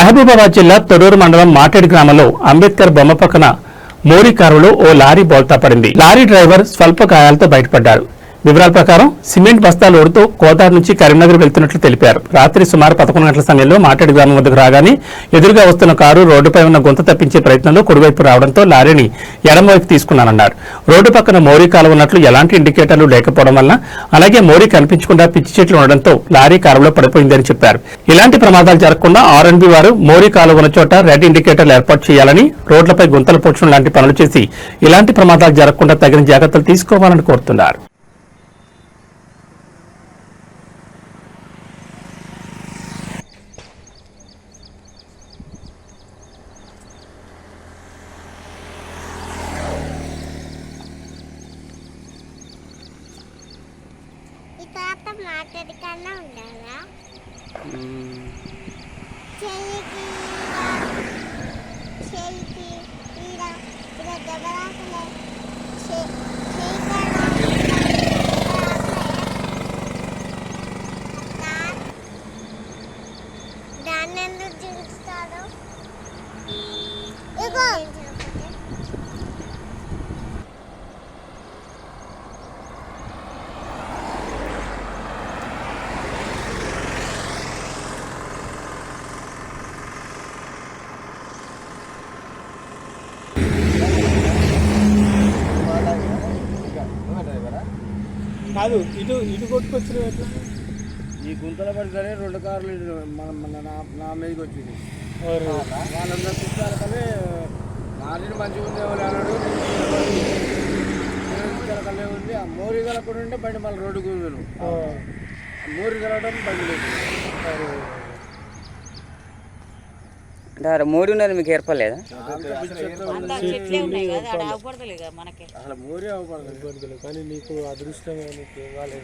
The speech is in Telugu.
మహబూబాబాద్ జిల్లా తొడూరు మండలం మాటేడు గ్రామంలో అంబేద్కర్ బొమ్మ పక్కన మోరీ కారులో ఓ లారీ బోల్తా పడింది. లారీ డ్రైవర్ స్వల్ప గాయాలతో బయటపడ్డాడు. వివరాల ప్రకారం సిమెంట్ బస్తాలు ఒడుతూ కోదాడు నుంచి కరీంనగర్ వెళ్తున్నట్లు తెలిపారు. రాత్రి సుమారు పదకొండు గంటల సమయంలో మాటేడి గ్రామం వద్దకు రాగానే ఎదురుగా వస్తున్న కారు రోడ్డుపై ఉన్న గుంత తప్పించే ప్రయత్నంలో కుడివైపు రావడంతో లారీని ఎడమవైపు తీసుకున్నానన్నారు. రోడ్డు పక్కన మోరీ కాలు ఉన్నట్లు ఎలాంటి ఇండికేటర్లు లేకపోవడం వల్ల అలాగే మోరీ కనిపించకుండా పిచ్చి చెట్లు ఉండడంతో లారీ కారులో పడిపోయిందని చెప్పారు. ఇలాంటి ప్రమాదాలు జరగకుండా ఆర్ఎన్బి వారు మోరీ కాలు ఉన్న చోట రెడ్ ఇండికేటర్లు ఏర్పాటు చేయాలని రోడ్లపై గుంతలు పోడ్చడం లాంటి పనులు చేసి ఇలాంటి ప్రమాదాలు జరగకుండా తగిన జాగ్రత్తలు తీసుకోవాలని కోరుతున్నారు. తాత మాట్లాడి కన్నా ఉండాలా? చెయ్యికి చెయ్యికి ఈడ ఈడ దెబ్బలాకలే చెయ్యి దాన్ని ఎందుకు చూపిస్తాడు ఇగో కాదు ఇటు ఇటు కొట్టుకొచ్చిన ఎట్లా? ఈ గుంతల పడితేనే రెండు కార్లు మన మన నా నా మీదకి వచ్చింది? వాళ్ళందరూ చూస్తారు కానీ నాలుగు మంచిగా ఉంది ఎవరు అన్నాడు. కలే ఉంది. ఆ మోరి కలకుండా ఉంటే బండి మళ్ళీ రోడ్డు కూర్చును మోరి కలవడం బండి లేదు. ఆడ అవపడతలే కదా మనకి అసలు కానీ నీకు ఇవ్వాలి